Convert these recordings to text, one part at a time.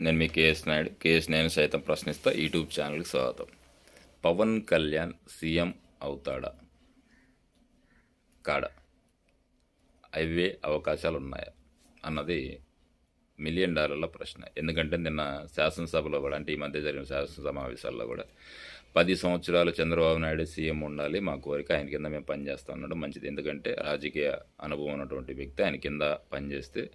నేను మీ KS Naidu KS నేను సైతం ప్రశ్నిస్తా. యూట్యూబ్ ఛానల్కి స్వాగతం. పవన్ కళ్యాణ్ సీఎం అవుతాడా? కాడా? అవే అవకాశాలు ఉన్నాయా అన్నది మిలియన్ డాలర్ల ప్రశ్న. ఎందుకంటే నిన్న శాసనసభలో కూడా అంటే ఈ మధ్య జరిగిన శాసన సమావేశాల్లో కూడా పది సంవత్సరాలు చంద్రబాబు నాయుడు సీఎం ఉండాలి మా కోరిక ఆయన కింద మేము పనిచేస్తా ఉన్నాడు మంచిది. ఎందుకంటే రాజకీయ అనుభవం ఉన్నటువంటి వ్యక్తి ఆయన కింద పనిచేస్తే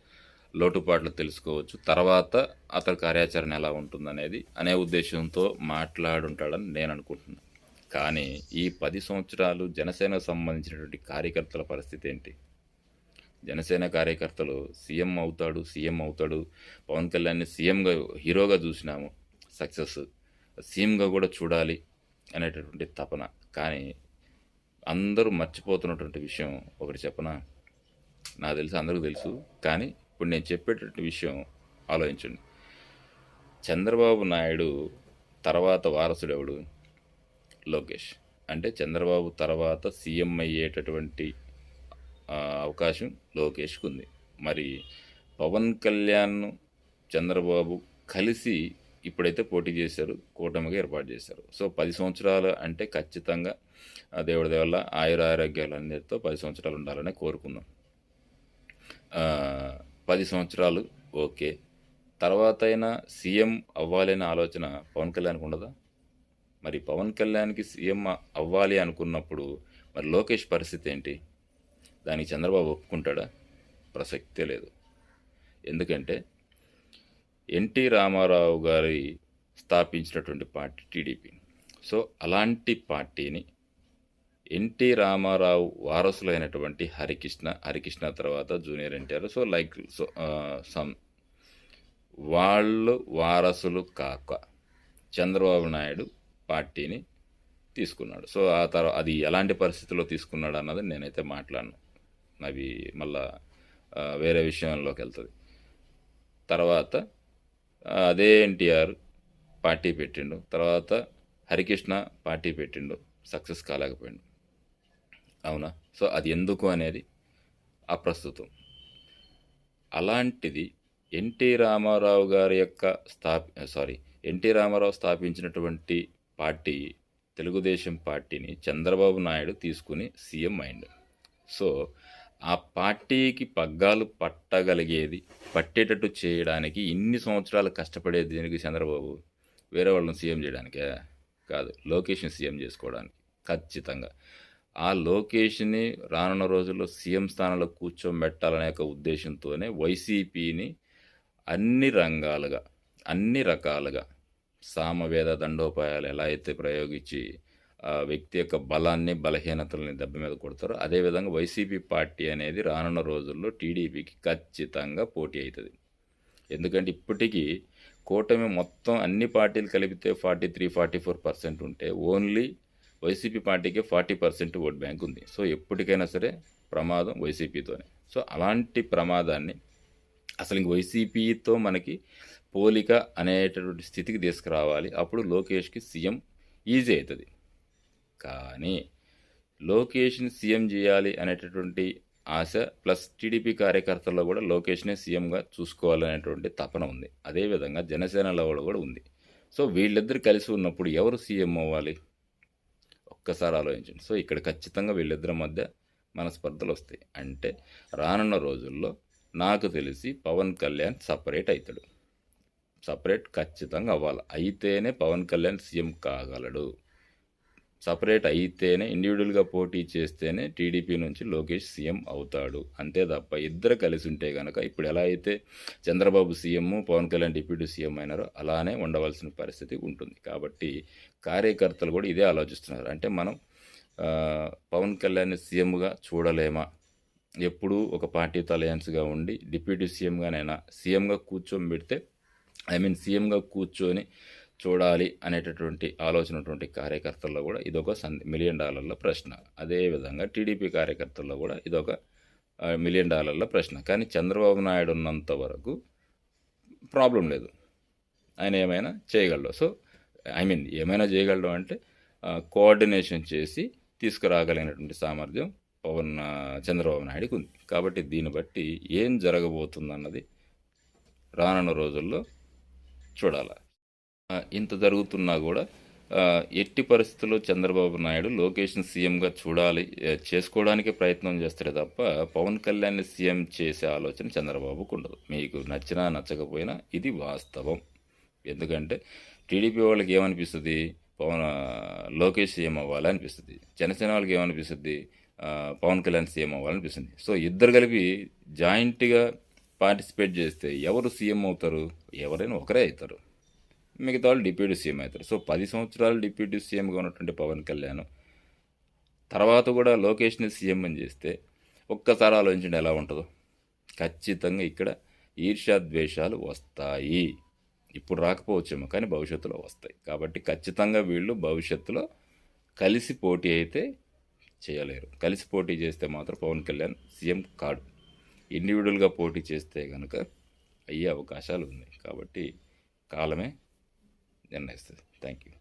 లోటుపాట్లు తెలుసుకోవచ్చు. తర్వాత అతని కార్యాచరణ ఎలా ఉంటుందనేది అనే ఉద్దేశంతో మాట్లాడుంటాడని నేను అనుకుంటున్నాను కానీ ఈ పది సంవత్సరాలు జనసేనకు సంబంధించినటువంటి కార్యకర్తల పరిస్థితి ఏంటి? జనసేన కార్యకర్తలు సీఎం అవుతాడు సీఎం అవుతాడు. పవన్ కళ్యాణ్ని సీఎంగా హీరోగా చూసినాము. సక్సెస్. సీఎంగా కూడా చూడాలి అనేటటువంటి తపన. కానీ అందరూ మర్చిపోతున్నటువంటి విషయం ఒకటి చెప్పనా? నాకు తెలుసు అందరికీ తెలుసు. కానీ ఇప్పుడు నేను చెప్పేటటువంటి విషయం ఆలోచించండి. చంద్రబాబు నాయుడు తర్వాత వారసుడు ఎవడు? లోకేష్. అంటే చంద్రబాబు తర్వాత సీఎం అయ్యేటటువంటి అవకాశం లోకేష్కి ఉంది మరి పవన్ కళ్యాణ్ చంద్రబాబు కలిసి ఇప్పుడైతే పోటీ చేశారు కూటమిగా ఏర్పాటు చేశారు. సో పది సంవత్సరాలు అంటే ఖచ్చితంగా ఆ దేవుడి వల్ల ఆయుర ఆరోగ్యాలు అన్నిటితో పది సంవత్సరాలు ఉండాలని కోరుకుందాం. పది సంవత్సరాలు ఓకే. తర్వాత అయినా సీఎం అవ్వాలనే ఆలోచన పవన్ కళ్యాణ్కి ఉండదా? మరి పవన్ కళ్యాణ్కి సీఎం అవ్వాలి అనుకున్నప్పుడు మరి లోకేష్ పరిస్థితి ఏంటి? దానికి చంద్రబాబు ఒప్పుకుంటాడా? ప్రసక్తే లేదు. ఎందుకంటే ఎన్టీ రామారావు గారి స్థాపించినటువంటి పార్టీ టీడీపీ సో అలాంటి పార్టీని ఎన్టీ రామారావు వారసులైనటువంటి హరికృష్ణ హరికృష్ణ తర్వాత junior NTR. So like so some వాళ్ళు వారసులు కాక చంద్రబాబు నాయుడు పార్టీని తీసుకున్నాడు. సో ఆ తర్వాత అది ఎలాంటి పరిస్థితుల్లో తీసుకున్నాడు అన్నది నేనైతే మాట్లాడను. అవి మళ్ళా వేరే విషయంలోకి వెళ్తుంది. తర్వాత అదే ఎన్టీఆర్ పార్టీ పెట్టిండు. తర్వాత హరికృష్ణ పార్టీ పెట్టిండు. సక్సెస్ కాలేకపోయిండు. అవునా? సో అది ఎందుకు అనేది అప్రస్తుతం అలాంటిది ఎన్టీ రామారావు గారి యొక్క స్థాప సారీ ఎన్టీ రామారావు స్థాపించినటువంటి పార్టీ తెలుగుదేశం పార్టీని చంద్రబాబు నాయుడు తీసుకుని సీఎం అయిండు. సో ఆ పార్టీకి పగ్గాలు పట్టగలిగేది పట్టేటట్టు చేయడానికి ఇన్ని సంవత్సరాలు కష్టపడేది దీనికి చంద్రబాబు? వేరే వాళ్ళని సీఎం చేయడానికే? కాదు లోకేష్ని సీఎం చేసుకోవడానికి. ఖచ్చితంగా. ఆ లోకేష్ని రానున్న రోజుల్లో సీఎం స్థానంలో కూర్చోబెట్టాలనే ఒక ఉద్దేశంతోనే వైసీపీని అన్ని రంగాలుగా అన్ని రకాలుగా సామవేద దండోపాయాలు ఎలా అయితే ప్రయోగించి ఆ వ్యక్తి యొక్క బలాన్ని బలహీనతల్ని దెబ్బ మీద కొడతారో అదేవిధంగా వైసీపీ పార్టీ అనేది రానున్న రోజుల్లో టీడీపీకి ఖచ్చితంగా పోటీ అవుతుంది. ఎందుకంటే ఇప్పటికీ కూటమి మొత్తం అన్ని పార్టీలు కలిపితే forty three forty four percent ఉంటే ఓన్లీ వైసీపీ పార్టీకి ఫార్టీ పర్సెంట్ ఓట్ బ్యాంక్ ఉంది. సో ఎప్పటికైనా సరే ప్రమాదం వైసీపీతోనే. సో అలాంటి ప్రమాదాన్ని అసలు ఇంక వైసీపీతో మనకి పోలిక అనేటటువంటి స్థితికి తీసుకురావాలి. అప్పుడు లోకేష్కి సీఎం ఈజీ అవుతుంది. కానీ లోకేష్ని సీఎం చేయాలి అనేటటువంటి ఆశ ప్లస్ టీడీపీ కార్యకర్తల్లో కూడా లోకేష్నే సీఎంగా చూసుకోవాలనేటువంటి తపన ఉంది. అదేవిధంగా జనసేనలో కూడా ఉంది. సో వీళ్ళిద్దరు కలిసి ఉన్నప్పుడు ఎవరు సీఎం అవ్వాలి? ఒక్కసారి ఆలోచించండి. సో ఇక్కడ ఖచ్చితంగా వీళ్ళిద్దరి మధ్య మనస్పర్ధలు వస్తాయి. అంటే రానున్న రోజుల్లో నాకు తెలిసి పవన్ కళ్యాణ్ సపరేట్ అవుతాడు సపరేట్ ఖచ్చితంగా అవ్వాలి. అయితేనే పవన్ కళ్యాణ్ సీఎం కాగలడు. సపరేట్ అయితేనే ఇండివిజువల్గా పోటీ చేస్తేనే టీడీపీ నుంచి లోకేష్ సీఎం అవుతాడు. అంతే తప్ప ఇద్దరు కలిసి ఉంటే కనుక ఇప్పుడు ఎలా అయితే Chandrababu CM Pawan Kalyan deputy CM అయినారో అలానే ఉండవలసిన పరిస్థితి ఉంటుంది. కాబట్టి కార్యకర్తలు కూడా ఇదే ఆలోచిస్తున్నారు. అంటే మనం పవన్ కళ్యాణ్ సీఎంగా చూడలేమా? ఎప్పుడూ ఒక పార్టీతో అలయన్స్గా ఉండి డిప్యూటీ సీఎంగానైనా సీఎంగా కూర్చొని పెడితే ఐ మీన్ సీఎంగా కూర్చొని చూడాలి అనేటటువంటి ఆలోచన ఉన్నటువంటి కార్యకర్తల్లో కూడా ఇదొక సంది మిలియన్ డాలర్ల ప్రశ్న. అదేవిధంగా టీడీపీ కార్యకర్తల్లో కూడా ఇదొక మిలియన్ డాలర్ల ప్రశ్న. కానీ చంద్రబాబు నాయుడు ఉన్నంత వరకు ప్రాబ్లం లేదు. ఆయన ఏమైనా చేయగలడు. సో ఐ మీన్ ఏమైనా చేయగలడు అంటే కోఆర్డినేషన్ చేసి తీసుకురాగలిగినటువంటి సామర్థ్యం పవన్ చంద్రబాబు నాయుడుకి ఉంది. కాబట్టి దీన్ని బట్టి ఏం జరగబోతుందన్నది రానున్న రోజుల్లో చూడాలి. ఇంత జరుగుతున్నా కూడా ఎట్టి పరిస్థితుల్లో చంద్రబాబు నాయుడు లోకేష్ని సీఎంగా చూడాలి చేసుకోవడానికి చేసుకోవడానికే ప్రయత్నం చేస్తాడు తప్ప పవన్ కళ్యాణ్ని సీఎం చేసే ఆలోచన చంద్రబాబుకు ఉండదు. మీకు నచ్చినా నచ్చకపోయినా ఇది వాస్తవం. ఎందుకంటే టీడీపీ వాళ్ళకి ఏమనిపిస్తుంది? పవన్ లోకేష్ సీఎం అవ్వాలి అనిపిస్తుంది. జనసేన వాళ్ళకి ఏమనిపిస్తుంది? పవన్ కళ్యాణ్ సీఎం అవ్వాలనిపిస్తుంది సో ఇద్దరు కలిపి జాయింట్గా పార్టిసిపేట్ చేస్తే ఎవరు సీఎం అవుతారు? ఎవరైనా ఒకరే అవుతారు. మిగతా వాళ్ళు డిప్యూటీ సీఎం అవుతారు. సో పది సంవత్సరాలు డిప్యూటీ సీఎంగా ఉన్నటువంటి పవన్ కళ్యాణ్ తర్వాత కూడా లోకేష్ని సీఎం అని చేస్తే ఒక్కసారి ఆలోచించండి ఎలా ఉంటుందో. ఖచ్చితంగా ఇక్కడ ఈర్ష్యా ద్వేషాలు వస్తాయి. ఇప్పుడు రాకపోవచ్చేమో కానీ భవిష్యత్తులో వస్తాయి. కాబట్టి ఖచ్చితంగా వీళ్ళు భవిష్యత్తులో కలిసి పోటీ అయితే చేయలేరు. కలిసి పోటీ చేస్తే మాత్రం పవన్ కళ్యాణ్ సీఎం కాడు. ఇండివిజువల్గా పోటీ చేస్తే కనుక అయ్యే అవకాశాలు ఉన్నాయి. కాబట్టి కాలమే Have a. Thank you.